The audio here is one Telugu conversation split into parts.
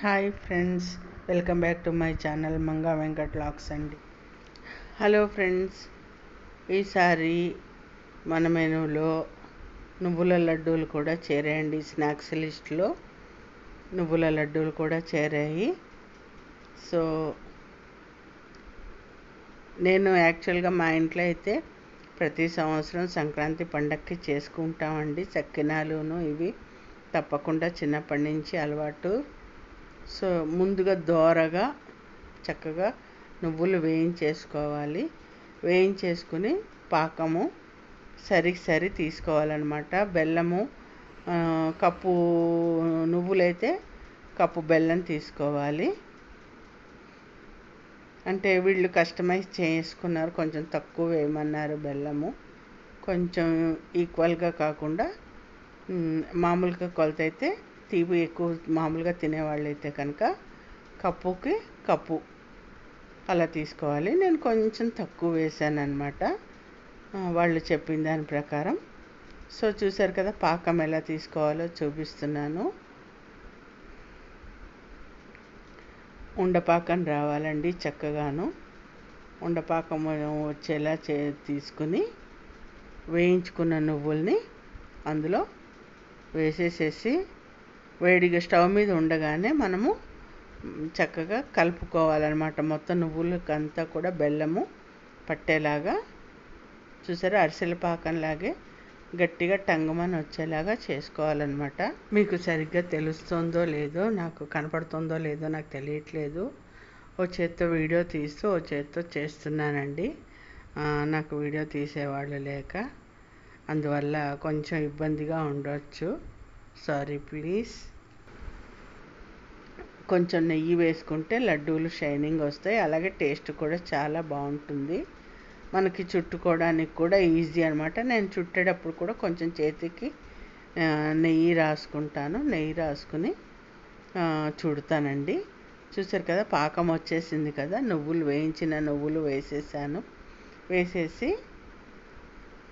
Hi friends welcome back to my channel Manga Venkat lakhs అండి హలో ఫ్రెండ్స్ ఈసారి మన మెనూలో నువ్వుల లడ్డూలు కూడా చేరాయండి. స్నాక్స్ లిస్ట్లో నువ్వుల లడ్డూలు కూడా చేరాయి. సో నేను యాక్చువల్గా మా ఇంట్లో అయితే ప్రతి సంవత్సరం సంక్రాంతి పండక్కి చేసుకుంటామండి. చక్కినాలును ఇవి తప్పకుండా చిన్నప్పటి నుంచి అలవాటు సో ముందుగా దోరగా చక్కగా నువ్వులు వేయించేసుకోవాలి. వేయించేసుకుని పాకము సరి సరి తీసుకోవాలన్నమాట. బెల్లము కప్పు నువ్వులైతే కప్పు బెల్లం తీసుకోవాలి. అంటే వీళ్ళు కస్టమైజ్ చేసుకున్నారు కొంచెం తక్కువ వేయమన్నారు బెల్లము. కొంచెం ఈక్వల్గా కాకుండా మామూలుగా కొలత అయితే తీపి ఎక్కువ మామూలుగా తినేవాళ్ళు అయితే కనుక కప్పుకి కప్పు అలా తీసుకోవాలి. నేను కొంచెం తక్కువ వేసాను అనమాట వాళ్ళు చెప్పిన దాని ప్రకారం. సో చూసారు కదా పాకం ఎలా తీసుకోవాలో చూపిస్తున్నాను. ఉండపాకం రావాలండి చక్కగాను. ఉండపాకం వచ్చేలా చే తీసుకుని వేయించుకున్న నువ్వుల్ని అందులో వేసేసేసి వేడిగా స్టవ్ మీద ఉండగానే మనము చక్కగా కలుపుకోవాలన్నమాట. మొత్తం నువ్వులకంతా కూడా బెల్లము పట్టేలాగా చూసారా? అరిసెల పాకంలాగే గట్టిగా టంగమని వచ్చేలాగా చేసుకోవాలన్నమాట. మీకు సరిగ్గా తెలుస్తుందో లేదో నాకు కనపడుతుందో లేదో నాకు తెలియట్లేదు. ఓ చేత్తో వీడియో తీస్తూ ఓ చేత్తో చేస్తున్నానండి. నాకు వీడియో తీసేవాళ్ళు లేక. అందువల్ల కొంచెం ఇబ్బందిగా ఉండొచ్చు. సారీ ప్లీజ్ కొంచెం నెయ్యి వేసుకుంటే లడ్డూలు షైనింగ్ వస్తాయి. అలాగే టేస్ట్ కూడా చాలా బాగుంటుంది. మనకి చుట్టుకోవడానికి కూడా ఈజీ అనమాట నేను చుట్టేటప్పుడు కూడా కొంచెం చేతికి నెయ్యి రాసుకుంటాను. నెయ్యి రాసుకుని చుడతానండి. చూసారు కదా పాకం వచ్చేసింది కదా. నువ్వులు వేయించిన నువ్వులు వేసేసాను. వేసేసి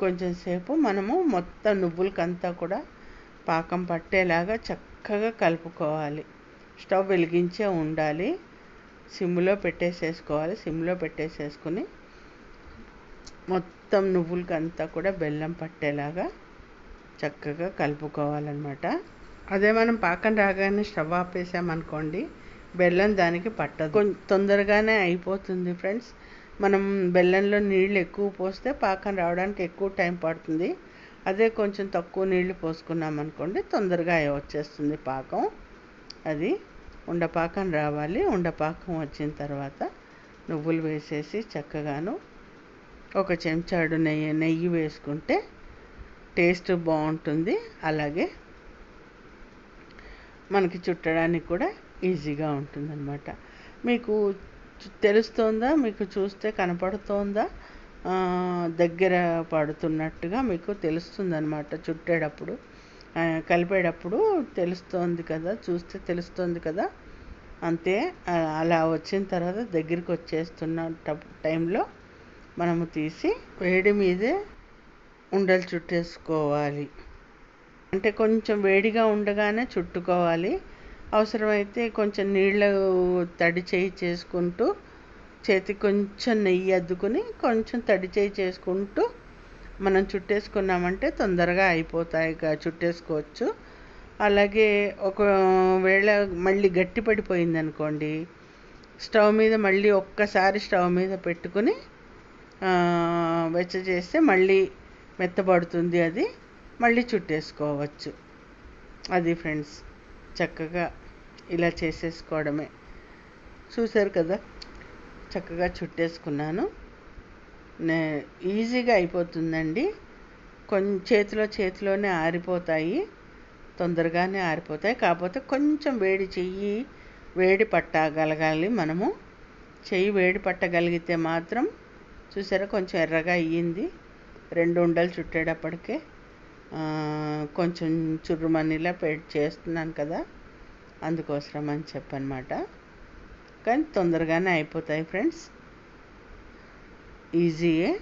కొంచెం సేపు మనము మొత్తం నువ్వులకంతా కూడా పాకం పట్టేలాగా చక్కగా కలుపుకోవాలి. స్టవ్ వెలిగించే ఉండాలి. సిమ్లో పెట్టేసేసుకోవాలి. సిమ్లో పెట్టేసేసుకుని మొత్తం నువ్వులకంతా కూడా బెల్లం పట్టేలాగా చక్కగా కలుపుకోవాలన్నమాట. అదే మనం పాకం రాగానే స్టవ్ ఆపేసామనుకోండి బెల్లం దానికి పట్టదు. కొం- తొందరగానే అయిపోతుంది ఫ్రెండ్స్. మనం బెల్లంలో నీళ్ళు ఎక్కువ పోస్తే పాకం రావడానికి ఎక్కువ టైం పడుతుంది. అదే కొంచెం తక్కువ నీళ్ళు పోసుకున్నాం అనుకోండి తొందరగా వచ్చేస్తుంది పాకం. అది ఉండపాకం రావాలి. ఉండపాకం వచ్చిన తర్వాత నువ్వులు వేసేసి చక్కగాను ఒక చెంచాడు నెయ్యి నెయ్యి వేసుకుంటే టేస్ట్ బాగుంటుంది. అలాగే మనకి చుట్టడానికి కూడా ఈజీగా ఉంటుందన్నమాట. మీకు తెలుస్తోందా? మీకు చూస్తే కనపడుతోందా? దగ్గర పడుతున్నట్టుగా మీకు తెలుస్తుందనమాట చుట్టేటప్పుడు కలిపేటప్పుడు తెలుస్తోంది కదా చూస్తే తెలుస్తోంది కదా. అంతే అలా వచ్చిన తర్వాత దగ్గరికి వచ్చేస్తున్న టైంలో మనము తీసి వేడి మీదే ఉండలు చుట్టేసుకోవాలి. అంటే కొంచెం వేడిగా ఉండగానే చుట్టుకోవాలి. అవసరమైతే కొంచెం నీళ్ళు తడి చేయి చేసుకుంటూ చేతికి కొంచెం నెయ్యి అద్దుకుని కొంచెం తడి చేయి చేసుకుంటూ మనం చుట్టేసుకున్నామంటే తొందరగా అయిపోతాయి చుట్టేసుకోవచ్చు. అలాగే ఒకవేళ మళ్ళీ గట్టి పడిపోయింది అనుకోండి స్టవ్ మీద మళ్ళీ ఒక్కసారి స్టవ్ మీద పెట్టుకుని వెచ్చ చేస్తే మళ్ళీ మెత్తబడుతుంది అది మళ్ళీ చుట్టేసుకోవచ్చు. అది ఫ్రెండ్స్ చక్కగా ఇలా చేసేసుకోవడమే. చూశారు కదా? చక్కగా చుట్టేసుకున్నాను. నే ఈజీగా అయిపోతుందండి. కొంచెం చేతిలో చేతిలోనే ఆరిపోతాయి. తొందరగానే ఆరిపోతాయి. కాకపోతే కొంచెం వేడి చెయ్యి వేడి పట్టగలగాలి మనము. చెయ్యి వేడి పట్టగలిగితే మాత్రం చూసారా కొంచెం ఎర్రగా అయ్యింది. రెండు ఉండలు చుట్టేటప్పటికే కొంచెం చుర్రుమనిలా పెట్టి చేస్తున్నాను కదా. అందుకోసమని చెప్పనమాట. కానీ తొందరగానే అయిపోతాయి ఫ్రెండ్స్. ఈజీయే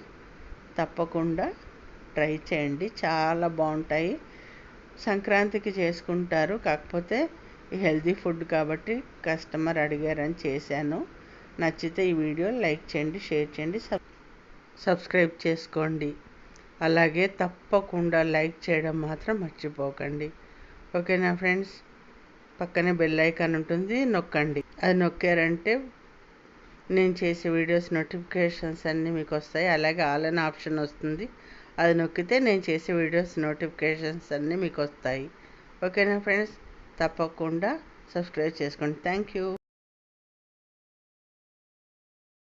తప్పకుండా ట్రై చేయండి. చాలా బాగుంటాయి. సంక్రాంతికి చేసుకుంటారు. కాకపోతే హెల్తీ ఫుడ్ కాబట్టి కస్టమర్ అడిగారని చేశాను. నచ్చితే ఈ వీడియో లైక్ చేయండి షేర్ చేయండి సబ్ సబ్స్క్రైబ్ చేసుకోండి. అలాగే తప్పకుండా లైక్ చేయడం మాత్రం మర్చిపోకండి. ఓకేనా ఫ్రెండ్స్? పక్కనే బెల్ ఐకాన్ ఉంటుంది నొక్కండి. అది నొక్కారంటే నేను చేసే వీడియోస్ నోటిఫికేషన్స్ అన్నీ మీకు వస్తాయి అలాగే ఆల్ అన్ ఆప్షన్ వస్తుంది. అది నొక్కితే నేను చేసే వీడియోస్ నోటిఫికేషన్స్ అన్నీ మీకు వస్తాయి ఓకేనా ఫ్రెండ్స్ తప్పకుండా సబ్స్క్రైబ్ చేసుకోండి. Thank you